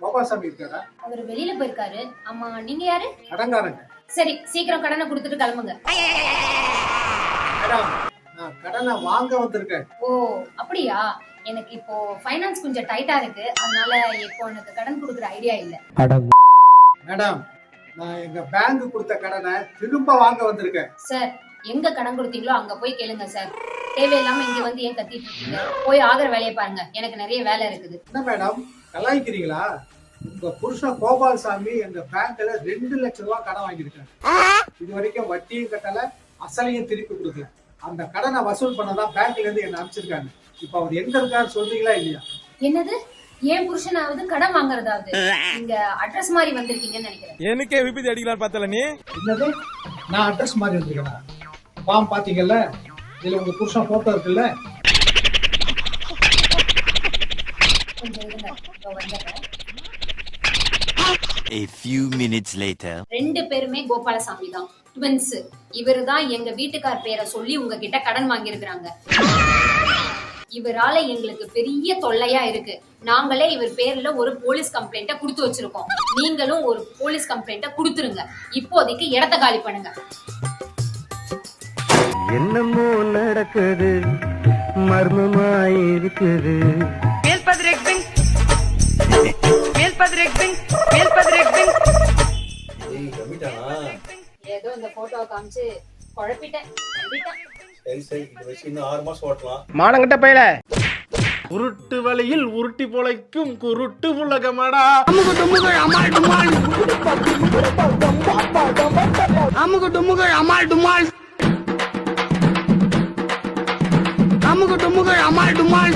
கோபாசாமி இருக்காரா? அவர் வெளியில போயிருக்காரு. ஆமா நீங்க யாரு? கடங்காரங்க சரி சீக்கிரம் கடனை கொடுத்துட்டு கிளம்புங்க. மேடம் நான் கடனை வாங்க வந்திருக்கேன். ஓ அப்படியா? எனக்கு இப்போ ஃபைனான்ஸ் கொஞ்சம் டைட்டா இருக்கு. அதனால இப்போ எனக்கு கடன் கொடுக்குற ஐடியா இல்ல. மேடம் நான் எங்க பேங்க் கொடுத்த கடனை திரும்ப வாங்க வந்திருக்கேன். சார் எங்க கடன் கொடுத்தீங்களோ அங்க போய் கேளுங்க சார். தேவையில்லாம இங்க வந்து ஏன் கத்திட்டு இருக்கீங்க? போய் ஆகிற வேலையை பாருங்க. எனக்கு நிறைய வேலை இருக்குது. என்ன மேடம் கலாய்க்கிறீங்களா? உங்க புருஷன் கோபால்சாமி எங்க பேங்க்ல ரெண்டு லட்சம் ரூபாய் கடன் வாங்கியிருக்காரு. இது வரைக்கும் வட்டியும் கட்டல அசலையும் திருப்பி கொடுக்கல. அந்த கடனை வசூல் பண்ணதான் பேங்க்ல இருந்து என்ன அனுப்பிச்சிருக்காங்க. இப்ப அவர் எங்க இருக்காரு சொல்றீங்களா இல்லையா? என்னது? ஏன் புருஷனாவது கடன் வாங்குறதாவது? நீங்க அட்ரஸ் மாதிரி வந்திருக்கீங்கன்னு நினைக்கிறேன். எனக்கே விபத்து அடிக்கலாம் பார்த்தல நீ? என்னது? நான் அட்ரஸ் மாதிரி வந்திருக்கேனா? ஃபார்ம் பாத்தீங்கல்ல இதுல உங்க புருஷன் போட்டோ இருக்குல்ல? கொஞ்சம் இருங்க. A few minutes later. ரெண்டு பேருமே கோபாலசாமி தான். ட்வின்ஸ் இவரு தான் எங்க வீட்டுக்கார் பேரை சொல்லி உங்ககிட்ட கடன் வாங்கியிருக்கிறாங்க. இவரால எங்களுக்கு பெரிய தொல்லையா இருக்கு. நாங்களே இவர் பேர்ல ஒரு போலீஸ் கம்ப்ளைண்ட்ட கொடுத்து வச்சிருக்கோம். நீங்களும் ஒரு போலீஸ் கம்ப்ளைண்ட்ட கொடுத்துருங்க. இப்போதைக்கு இடத்த காலி பண்ணுங்க. என்னமோ நடக்குது. மர்மமாயிருக்குது ஏதோ இந்த போட்டோவை காமிச்சு குழப்பிட்டேன். சரி சரி இது வச்சு இன்னும் ஆறு மாசம் ஓட்டலாம். மானங்கிட்ட பையல. உருட்டு வழியில் உருட்டி பொழைக்கும் குருட்டு புலகமடா அமுகு டுமுகள் அமால் டுமால். அமுகு டுமுகள் அமால் டுமால் அமுகு டுமுகள் அமால் டுமால்.